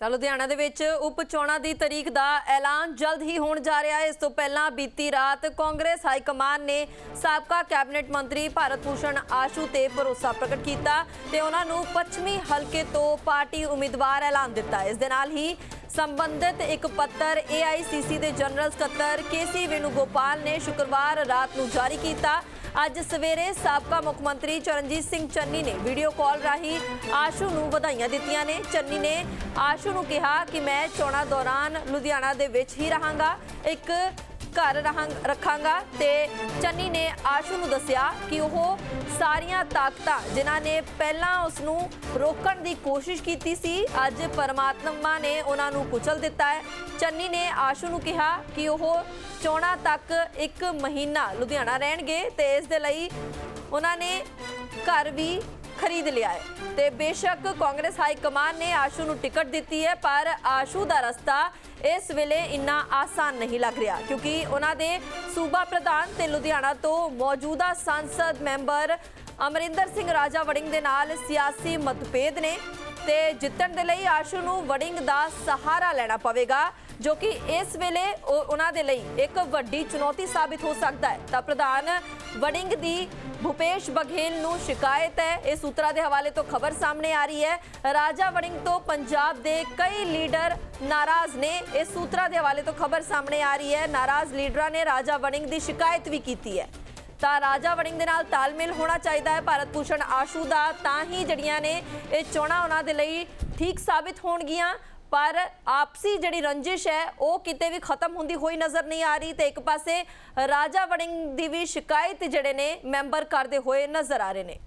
ਤਾਂ ਲੁਧਿਆਣਾ ਦੇ ਵਿੱਚ ਉਪ ਚੋਣਾਂ ਦੀ ਤਾਰੀਖ ਦਾ ਐਲਾਨ ਜਲਦ ਹੀ ਹੋਣ ਜਾ ਰਿਹਾ ਹੈ। ਇਸ ਤੋਂ ਪਹਿਲਾਂ ਬੀਤੀ ਰਾਤ ਕਾਂਗਰਸ ਹਾਈ ਕਮਾਨ ਨੇ ਸਾਬਕਾ ਕੈਬਨਿਟ ਮੰਤਰੀ ਭਾਰਤ ਭੂਸ਼ਣ ਆਸ਼ੂ ਤੇ ਭਰੋਸਾ ਪ੍ਰਗਟ ਕੀਤਾ ਤੇ ਉਹਨਾਂ ਨੂੰ ਪੱਛਮੀ ਹਲਕੇ ਤੋਂ ਪਾਰਟੀ ਉਮੀਦਵਾਰ ਐਲਾਨ ਦਿੱਤਾ। ਇਸ ਦੇ ਨਾਲ ਹੀ ਸੰਬੰਧਿਤ ਇੱਕ ਪੱਤਰ AICC ਦੇ ਜਨਰਲ ਸਕੱਤਰ ਕੇਸੀ ਵੇਣੂਗੋਪਾਲ ਨੇ ਸ਼ੁੱਕਰਵਾਰ ਰਾਤ ਨੂੰ ਜਾਰੀ ਕੀਤਾ ਅੱਜ ਸਵੇਰੇ ਸਾਬਕਾ ਮੁੱਖ ਮੰਤਰੀ ਚਰਨਜੀਤ ਸਿੰਘ ਚੰਨੀ ਨੇ ਵੀਡੀਓ ਕਾਲ ਰਾਹੀਂ ਆਸ਼ੂ ਨੂੰ ਵਧਾਈਆਂ ਦਿੱਤੀਆਂ ਨੇ। ਚੰਨੀ ਨੇ ਆਸ਼ੂ ਨੂੰ ਕਿਹਾ ਕਿ ਮੈਂ ਚੋਣਾਂ ਦੌਰਾਨ ਲੁਧਿਆਣਾ ਦੇ ਵਿੱਚ ਹੀ ਰਹਾਂਗਾ। ਇੱਕ ਘਰ ਰਹਾਂਗ- ਰੱਖਾਂਗਾ ਤੇ ਚੰਨੀ ਨੇ ਆਸ਼ੂ ਨੂੰ ਦੱਸਿਆ ਕਿ ਉਹ ਸਾਰੀਆਂ ਤਾਕਤਾਂ ਜਿਨ੍ਹਾਂ ਨੇ ਪਹਿਲਾਂ ਉਸ ਨੂੰ ਰੋਕਣ ਦੀ ਕੋਸ਼ਿਸ਼ ਕੀਤੀ ਸੀ, ਅੱਜ ਪਰਮਾਤਮਾ ਨੇ ਉਹਨਾਂ ਨੂੰ ਕੁਚਲ ਦਿੱਤਾ ਹੈ। ਚੰਨੀ ਨੇ ਆਸ਼ੂ ਨੂੰ ਕਿਹਾ ਕਿ ਉਹ ਚੋਣਾਂ ਤੱਕ ਇੱਕ ਮਹੀਨਾ ਲੁਧਿਆਣਾ ਰਹਿਣਗੇ ਤੇ ਇਸ ਦੇ ਲਈ ਉਹਨਾਂ ਨੇ ਘਰ ਵੀ ਖਰੀਦ ਲਿਆ ਹੈ। ਤੇ ਬੇਸ਼ੱਕ ਕਾਂਗਰਸ ਹਾਈ ਕਮਾਨ ਨੇ ਆਸ਼ੂ ਨੂੰ ਟਿਕਟ ਦਿੱਤੀ ਹੈ, ਪਰ ਆਸ਼ੂ ਦਾ ਰਸਤਾ ਇਸ ਵੇਲੇ ਇੰਨਾ ਆਸਾਨ ਨਹੀਂ ਲੱਗ ਰਿਹਾ, ਕਿਉਂਕਿ ਉਹਨਾਂ ਦੇ ਸੂਬਾ ਪ੍ਰਧਾਨ ਤੇ ਲੁਧਿਆਣਾ ਤੋਂ ਮੌਜੂਦਾ ਸੰਸਦ ਮੈਂਬਰ ਅਮਰਿੰਦਰ ਸਿੰਘ ਰਾਜਾ ਵੜਿੰਗ ਦੇ ਨਾਲ ਸਿਆਸੀ ਮਤਭੇਦ ਨੇ ਤੇ ਜਿੱਤਣ ਦੇ ਲਈ ਆਸ਼ੂ ਨੂੰ ਵੜਿੰਗ ਦਾ ਸਹਾਰਾ ਲੈਣਾ ਪਵੇਗਾ। ਜੋ ਕਿ ਇਸ ਵੇਲੇ ਉਹ- ਉਹਨਾਂ ਦੇ ਲਈ ਇੱਕ ਵੱਡੀ ਚੁਣੌਤੀ ਸਾਬਿਤ ਹੋ ਸਕਦਾ ਹੈ। ਤਾਂ ਪ੍ਰਧਾਨ ਵੜਿੰਗ ਦੀ ਭੁਪੇਸ਼ ਬਘੇਲ ਨੂੰ ਸ਼ਿਕਾਇਤ ਹੈ। ਇਹ ਸੂਤਰਾਂ ਦੇ ਹਵਾਲੇ ਤੋਂ ਖਬਰ ਸਾਹਮਣੇ ਆ ਰਹੀ ਹੈ। ਰਾਜਾ ਵੜਿੰਗ ਤੋਂ ਪੰਜਾਬ ਦੇ ਕਈ ਲੀਡਰ ਨਾਰਾਜ਼ ਨੇ। ਇਸ ਸੂਤਰਾਂ ਦੇ ਹਵਾਲੇ ਤੋਂ ਖਬਰ ਸਾਹਮਣੇ ਆ ਰਹੀ ਹੈ। ਨਾਰਾਜ਼ ਲੀਡਰਾਂ ਨੇ ਰਾਜਾ ਵੜਿੰਗ ਦੀ ਸ਼ਿਕਾਇਤ ਵੀ ਕੀਤੀ ਹੈ। ਤਾਂ ਰਾਜਾ ਵੜਿੰਗ ਦੇ ਨਾਲ ਤਾਲਮੇਲ ਹੋਣਾ ਚਾਹੀਦਾ ਹੈ। ਭਾਰਤ ਭੂਸ਼ਣ ਆਸ਼ੂ ਦਾ ਤਾਂ ਹੀ ਜੜੀਆਂ ਨੇ ਇਹ ਚੋਣਾਂ ਉਹਨਾਂ ਦੇ ਲਈ ਠੀਕ ਸਾਬਿਤ ਹੋਣਗੀਆਂ। ਪਰ ਆਪਸੀ ਜਿਹੜੀ ਰੰਜਿਸ਼ ਹੈ, ਉਹ ਕਿਤੇ ਵੀ ਖਤਮ ਹੁੰਦੀ ਹੋਈ ਨਜ਼ਰ ਨਹੀਂ ਆ ਰਹੀ ਤੇ ਇੱਕ ਪਾਸੇ ਰਾਜਾ ਵੜਿੰਗ ਦੀ ਵੀ ਸ਼ਿਕਾਇਤ ਜਿਹੜੇ ਨੇ ਮੈਂਬਰ ਕਰਦੇ ਹੋਏ ਨਜ਼ਰ ਆ ਰਹੇ ਨੇ।